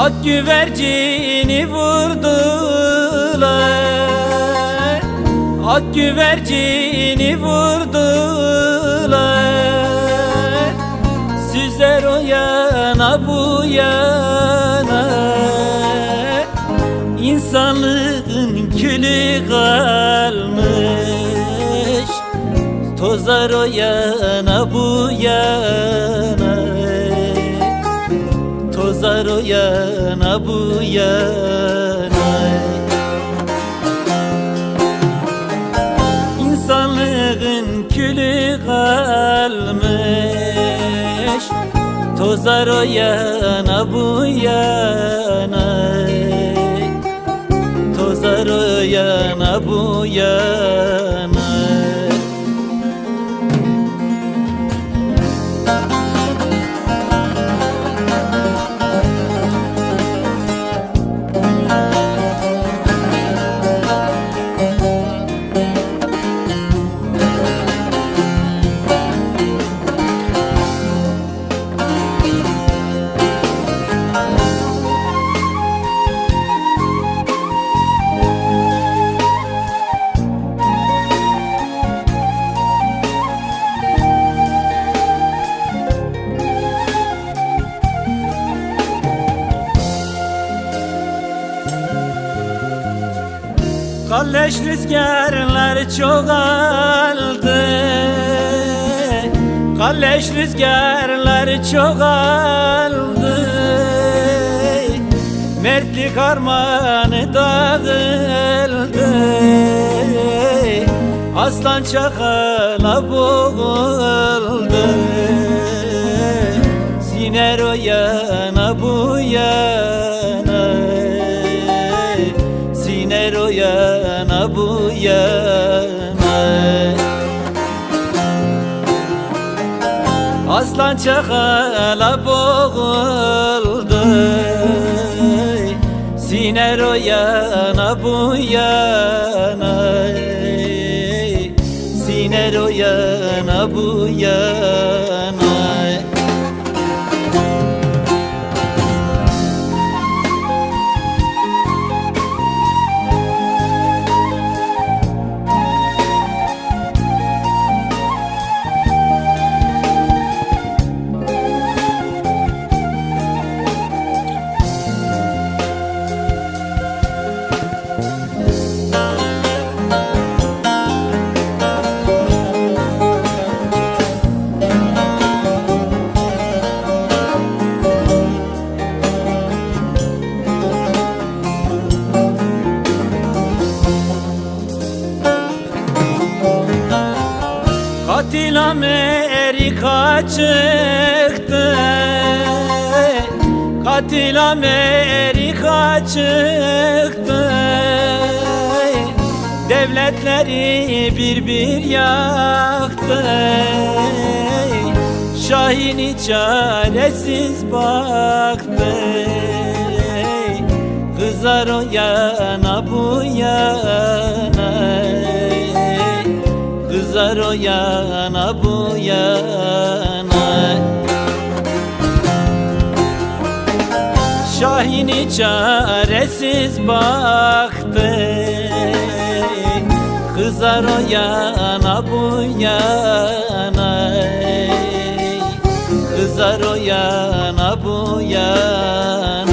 Ak güvercini vurdular. Ak güvercini vurdular. Süzer o yana bu yana. İnsanlığın külü kalmış. Tozar o yana bu yana yana bu yana. İnsanlığın külü kalmış Tozar o yana bu yana. Tozar o yana bu yana Kalleş rüzgarlar çoğaldı Kalleş rüzgarlar çoğaldı Mertlik armağanı dağıldı. Aslan çakala boğuldu. Siner o yana bu yana Siner o yana bu yana. Aslan çakala boğuldu. Siner o yana bu yana. Siner o yana bu yana Amerika çıktı Katil Amerika çıktı. Devletleri bir bir yaktı Şahini çaresiz baktı. Kızar o yana bu yana Kızar o yana bu yana. Şahini çaresiz baktı. Kızar o yana bu yana. Kızar o yana bu yana